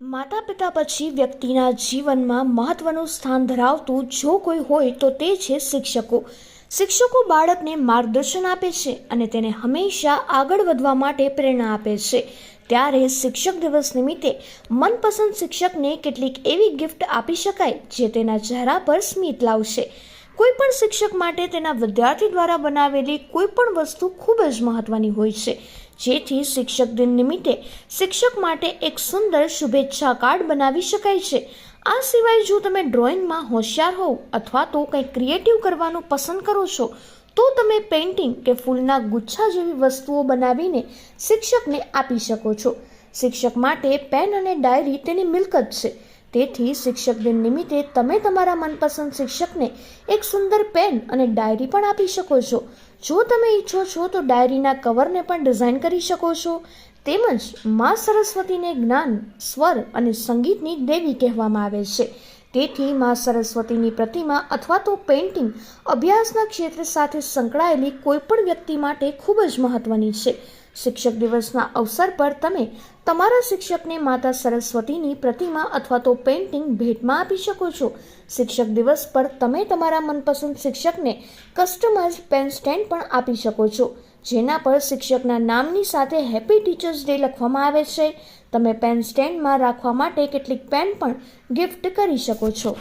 માતા પિતા પછી વ્યક્તિના જીવનમાં મહત્વનું સ્થાન ધરાવતું જો કોઈ હોય તો તે છે શિક્ષકો. શિક્ષકો બાળકને માર્ગદર્શન આપે છે અને તેને હંમેશા આગળ વધવા માટે પ્રેરણા આપે છે. ત્યારે શિક્ષક દિવસ નિમિત્તે મનપસંદ શિક્ષકને કેટલીક એવી ગિફ્ટ આપી શકાય જે તેના ચહેરા પર સ્મિત લાવશે. કોઈ પણ શિક્ષક માટે તેના વિદ્યાર્થી દ્વારા બનાવેલી કોઈ પણ વસ્તુ ખૂબ જ મહત્વની હોય છે. જેથી શિક્ષક દિન નિમિત્તે શિક્ષક માટે એક સુંદર શુભેચ્છા કાર્ડ બનાવી શકાય છે. આ સિવાય જો તમે ડ્રોઈંગમાં હોશિયાર હોવ અથવા તો કંઈક ક્રિએટિવ કરવાનું પસંદ કરો છો, તો તમે પેઇન્ટિંગ કે ફૂલના ગુચ્છા જેવી વસ્તુઓ બનાવીને શિક્ષકને આપી શકો છો. શિક્ષક માટે પેન અને ડાયરી તેની મિલકત છે. તેથી શિક્ષક દિન નિમિત્તે તમે તમારા મનપસંદ શિક્ષકને એક સુંદર પેન અને ડાયરી પણ આપી શકો છો. જો તમે ઈચ્છો છો તો ડાયરીના કવરને પણ ડિઝાઇન કરી શકો છો. તેમજ મા સરસ્વતીને જ્ઞાન, સ્વર અને સંગીતની દેવી કહેવામાં આવે છે. તેથી મા સરસ્વતીની પ્રતિમા અથવા તો પેઇન્ટિંગ અભ્યાસના ક્ષેત્ર સાથે સંકળાયેલી કોઈપણ વ્યક્તિ માટે ખૂબ જ મહત્વની છે. શિક્ષક દિવસના અવસર પર તમે તમારા શિક્ષકને માતા સરસ્વતીની પ્રતિમા અથવા તો પેઇન્ટિંગ ભેટમાં આપી શકો છો. શિક્ષક દિવસ પર તમે તમારા મનપસંદ શિક્ષકને કસ્ટમાઇઝ પેન સ્ટેન્ડ પણ આપી શકો છો. જેના પર શિક્ષકના નામની સાથે હેપી ટીચર્સ ડે લખવામાં આવે છે. તમે પેન સ્ટેન્ડમાં રાખવા માટે કેટલીક પેન પણ ગિફ્ટ કરી શકો છો.